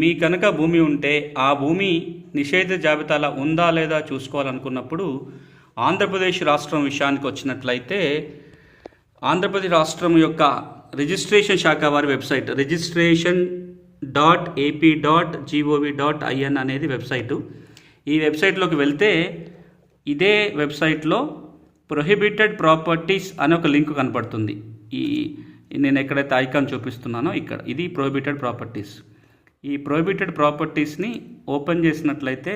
మీ కనుక భూమి ఉంటే ఆ భూమి నిషేధ జాబితాలో ఉందా లేదా చూసుకోవాలనుకున్నప్పుడు ఆంధ్రప్రదేశ్ రాష్ట్రం విషయానికి వచ్చినట్లయితే ఆంధ్రప్రదేశ్ రాష్ట్రం యొక్క రిజిస్ట్రేషన్ శాఖ వారి website registration dot AP dot GOV dot IN అనేది వెబ్సైటు. ఈ వెబ్సైట్లోకి వెళ్తే ఇదే వెబ్సైట్లో ప్రొహిబిటెడ్ ప్రాపర్టీస్ అనే ఒక లింక్ కనపడుతుంది. ఈ నేను ఎక్కడైతే ఐకాన్ చూపిస్తున్నానో ఇక్కడ. ఇది ప్రొహిబిటెడ్ ప్రాపర్టీస్. ఈ ప్రొహిబిటెడ్ ప్రాపర్టీస్ని ఓపెన్ చేసినట్లయితే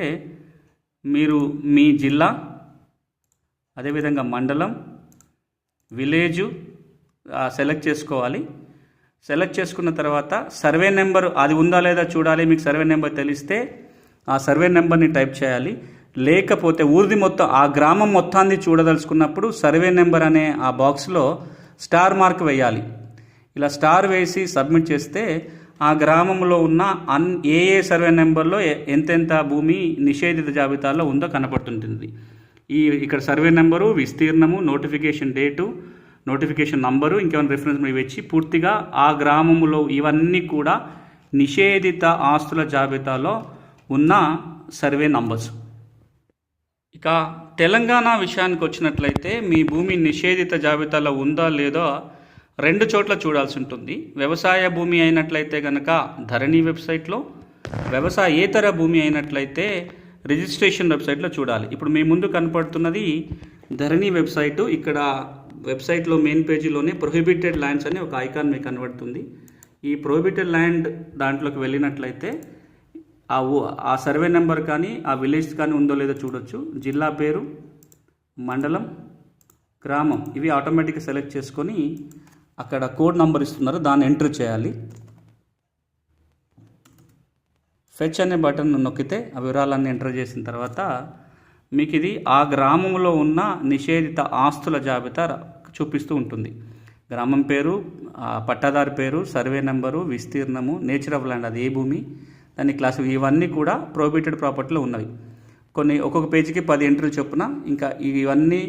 మీరు మీ జిల్లా అదేవిధంగా మండలం విలేజు సెలెక్ట్ చేసుకోవాలి. సెలెక్ట్ చేసుకున్న తర్వాత సర్వే నెంబర్ అది ఉందా లేదా చూడాలి. మీకు సర్వే నెంబర్ తెలిస్తే ఆ సర్వే నెంబర్ని టైప్ చేయాలి. లేకపోతే ఊరిది మొత్తం ఆ గ్రామం మొత్తాన్ని చూడదలుచుకున్నప్పుడు సర్వే నెంబర్ అనే ఆ బాక్స్లో స్టార్ మార్క్ వేయాలి. ఇలా స్టార్ వేసి సబ్మిట్ చేస్తే ఆ గ్రామంలో ఉన్న అన్ ఏ ఏ సర్వే నెంబర్లో ఎంతెంత భూమి నిషేధిత జాబితాలో ఉందో కనపడుతుంటుంది. ఈ ఇక్కడ సర్వే నెంబరు విస్తీర్ణము నోటిఫికేషన్ డేటు నోటిఫికేషన్ నంబరు ఇంకేమైనా రిఫరెన్స్ ఇవి ఇచ్చి పూర్తిగా ఆ గ్రామంలో ఇవన్నీ కూడా నిషేధిత ఆస్తుల జాబితాలో ఉన్న సర్వే నంబర్స్. ఇక తెలంగాణ విషయానికి వచ్చినట్లయితే మీ భూమి నిషేధిత జాబితాలో ఉందా లేదో రెండు చోట్ల చూడాల్సి ఉంటుంది. వ్యవసాయ భూమి అయినట్లయితే కనుక ధరణి వెబ్సైట్లో వ్యవసాయేతర భూమి అయినట్లయితే రిజిస్ట్రేషన్ వెబ్సైట్లో చూడాలి. ఇప్పుడు మీ ముందు కనపడుతున్నది ధరణి వెబ్సైటు. ఇక్కడ వెబ్సైట్లో మెయిన్ పేజీలోనే ప్రొహిబిటెడ్ ల్యాండ్స్ అనే ఒక ఐకాన్ మీకు కనబడుతుంది. ఈ ప్రొహిబిటెడ్ ల్యాండ్ దాంట్లోకి వెళ్ళినట్లయితే ఆ ఆ సర్వే నెంబర్ కానీ ఆ విలేజ్ కానీ ఉందో లేదో చూడొచ్చు. జిల్లా పేరు మండలం గ్రామం ఇవి ఆటోమేటిక్గా సెలెక్ట్ చేసుకొని అక్కడ కోడ్ నంబర్ ఇస్తున్నారు దాన్ని ఎంటర్ చేయాలి. ఫెచ్ అనే బటన్ నొక్కితే ఆ వివరాలన్నీ ఎంటర్ చేసిన తర్వాత మీకు ఇది ఆ గ్రామంలో ఉన్న నిషేధిత ఆస్తుల జాబితా చూపిస్తూ ఉంటుంది. గ్రామం పేరు పట్టాదారు పేరు సర్వే నెంబరు విస్తీర్ణము నేచర్ ఆఫ్ ల్యాండ్ అది ఏ భూమి దాని క్లాస్ ఇవన్నీ కూడా ప్రోబిటెడ్ ప్రాపర్టీలో ఉన్నవి. కొన్ని ఒక్కొక్క పేజీకి పది ఎంట్రీలు చొప్పున ఇంకా ఇవన్నీ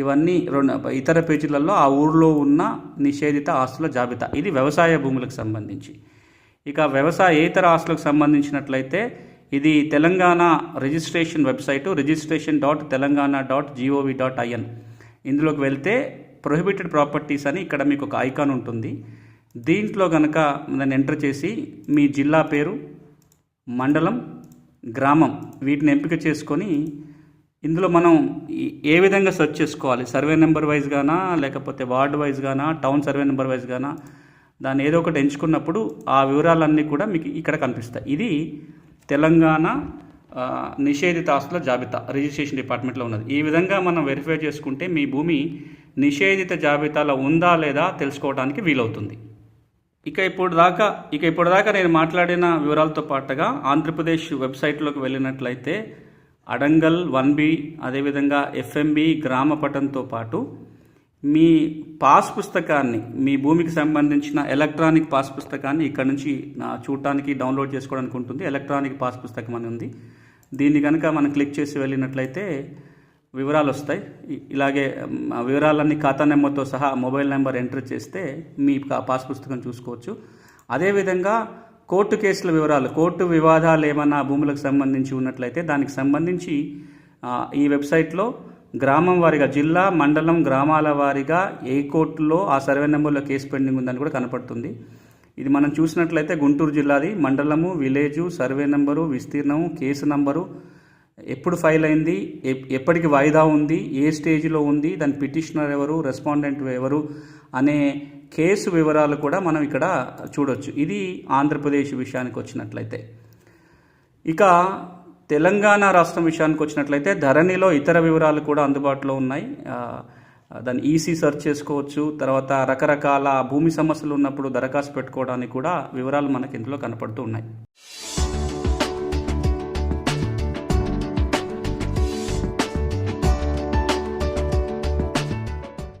ఇవన్నీ రెండు ఇతర పేజీలలో ఆ ఊరిలో ఉన్న నిషేధిత ఆస్తుల జాబితా. ఇది వ్యవసాయ భూములకు సంబంధించి. ఇక వ్యవసాయేతర ఆస్తులకు సంబంధించినట్లయితే ఇది Telangana registration website registration dot Telangana dot GOV dot IN ఇందులోకి వెళ్తే ప్రొహిబిటెడ్ ప్రాపర్టీస్ అని ఇక్కడ మీకు ఒక ఐకాన్ ఉంటుంది. దీంట్లో కనుక దాన్ని ఎంటర్ చేసి మీ జిల్లా పేరు మండలం గ్రామం వీటిని ఎంపిక చేసుకొని ఇందులో మనం ఏ విధంగా సెర్చ్ చేసుకోవాలి? సర్వే నెంబర్ వైజ్ గానా లేకపోతే వార్డ్ వైజ్ గానా టౌన్ సర్వే నెంబర్ వైజ్ గానా? దాన్ని ఏదో ఒకటి ఎంచుకున్నప్పుడు ఆ వివరాలన్నీ కూడా మీకు ఇక్కడ కనిపిస్తాయి. ఇది తెలంగాణ నిషేధిత ఆస్తుల జాబితా రిజిస్ట్రేషన్ డిపార్ట్మెంట్లో ఉన్నది. ఈ విధంగా మనం వెరిఫై చేసుకుంటే మీ భూమి నిషేధిత జాబితాలో ఉందా లేదా తెలుసుకోవడానికి వీలవుతుంది. ఇక ఇప్పుడు దాకా ఇక ఇప్పుడు దాకా నేను మాట్లాడిన వివరాలతో పాటుగా ఆంధ్రప్రదేశ్ వెబ్సైట్లోకి వెళ్ళినట్లయితే అడంగల్ వన్ బి అదేవిధంగా ఎఫ్ఎంబి గ్రామ పటంతో పాటు మీ పాస్ పుస్తకాన్ని మీ భూమికి సంబంధించిన ఎలక్ట్రానిక్ పాస్ పుస్తకాన్ని ఇక్కడ నుంచి నా చూడటానికి డౌన్లోడ్ చేసుకోవడానికి ఉంటుంది. ఎలక్ట్రానిక్ పాస్ పుస్తకం అని ఉంది. దీన్ని కనుక మనం క్లిక్ చేసి వెళ్ళినట్లయితే వివరాలు వస్తాయి. ఇలాగే వివరాలన్నీ ఖాతా నెంబర్తో సహా మొబైల్ నెంబర్ ఎంటర్ చేస్తే మీ కా- పాస్ పుస్తకం చూసుకోవచ్చు. అదేవిధంగా కోర్టు కేసుల వివరాలు కోర్టు వివాదాలు ఏమన్నా భూములకు సంబంధించి ఉన్నట్లయితే దానికి సంబంధించి ఈ వెబ్సైట్లో గ్రామం వారిగా జిల్లా మండలం గ్రామాల వారీగా ఏ కోర్టులో ఆ సర్వే నెంబర్లో కేసు పెండింగ్ ఉందని కూడా కనపడుతుంది. ఇది మనం చూసినట్లయితే గుంటూరు జిల్లాది మండలము విలేజు సర్వే నెంబరు విస్తీర్ణము కేసు నంబరు ఎప్పుడు ఫైల్ అయింది ఎప్- ఎప్పటికి వాయిదా ఉంది ఏ స్టేజ్లో ఉంది దాని పిటిషనర్ ఎవరు రెస్పాండెంట్ ఎవరు అనే కేసు వివరాలు కూడా మనం ఇక్కడ చూడొచ్చు. ఇది ఆంధ్రప్రదేశ్ విషయానికి వచ్చినట్లయితే. ఇక తెలంగాణ రాష్ట్రం విషయానికి వచ్చినట్లయితే ధరణిలో ఇతర వివరాలు కూడా అందుబాటులో ఉన్నాయి. దాన్ని ఈసీ సెర్చ్ చేసుకోవచ్చు. తర్వాత రకరకాల భూమి సమస్యలు ఉన్నప్పుడు దరఖాస్తు పెట్టుకోవడానికి కూడా వివరాలు మనకి ఇందులో కనపడుతూ ఉన్నాయి.